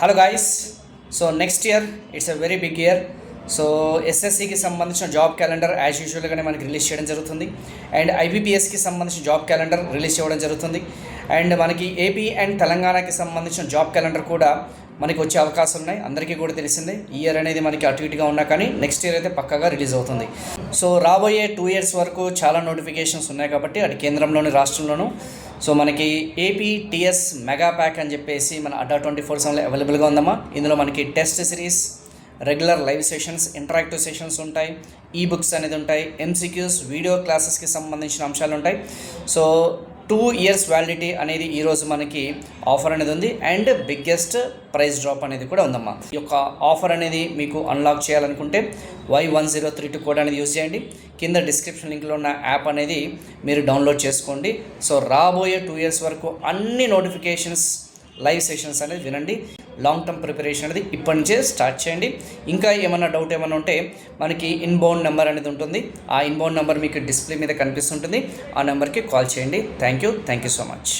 Hello guys so next year it's a very big year so ఎస్ఎస్సికి సంబంధించిన job calendar as యూజువల్గానే మనకి release చేయడం జరుగుతుంది. And ఐబీపీఎస్కి సంబంధించిన job calendar release చేయడం జరుగుతుంది. అండ్ మనకి ఏపీ అండ్ తెలంగాణకి సంబంధించిన జాబ్ క్యాలెండర్ కూడా మనకి వచ్చే అవకాశాలు ఉన్నాయి. అందరికీ కూడా తెలిసిందే ఈ ఇయర్ అనేది మనకి అటు ఇటుగా ఉన్నా కానీ నెక్స్ట్ ఇయర్ అయితే పక్కగా రిలీజ్ అవుతుంది. సో రాబోయే టూ ఇయర్స్ వరకు చాలా నోటిఫికేషన్స్ ఉన్నాయి కాబట్టి అటు కేంద్రంలోని రాష్ట్రంలోనూ సో మనకి ఏపీ టిఎస్ మెగా ప్యాక్ అని చెప్పేసి మన అడ్డా ట్వంటీ ఫోర్ సెవెన్లో అవైలబుల్గా ఉందమ్మా. ఇందులో మనకి test series regular live sessions interactive sessions ఉంటాయి ఈ బుక్స్ అనేది ఉంటాయి ఎంసీక్యూస్ వీడియో క్లాసెస్కి సంబంధించిన అంశాలు ఉంటాయి. సో టూ ఇయర్స్ వ్యాలిడిటీ అనేది ఈరోజు మనకి ఆఫర్ అనేది ఉంది. అండ్ బిగ్గెస్ట్ ప్రైస్ డ్రాప్ అనేది కూడా ఉందమ్మా. ఈ యొక్క ఆఫర్ అనేది మీకు అన్లాక్ చేయాలనుకుంటే Y one zero three two code అనేది యూజ్ చేయండి. కింద డిస్క్రిప్షన్ లింక్లో ఉన్న యాప్ అనేది మీరు డౌన్లోడ్ చేసుకోండి. సో రాబోయే టూ ఇయర్స్ వరకు అన్ని నోటిఫికేషన్స్ లైవ్ సెషన్స్ అనేది వినండి. లాంగ్ టర్మ్ ప్రిపరేషన్ అనేది ఇప్పటి నుంచే స్టార్ట్ చేయండి. ఇంకా ఏమైనా డౌట్ ఏమైనా ఉంటే మనకి ఇన్బౌండ్ నెంబర్ అనేది ఉంటుంది. ఆ ఇన్బౌండ్ నెంబర్ మీకు డిస్ప్లే మీద కనిపిస్తుంటుంది. ఆ నెంబర్కి కాల్ చేయండి. Thank you thank you so much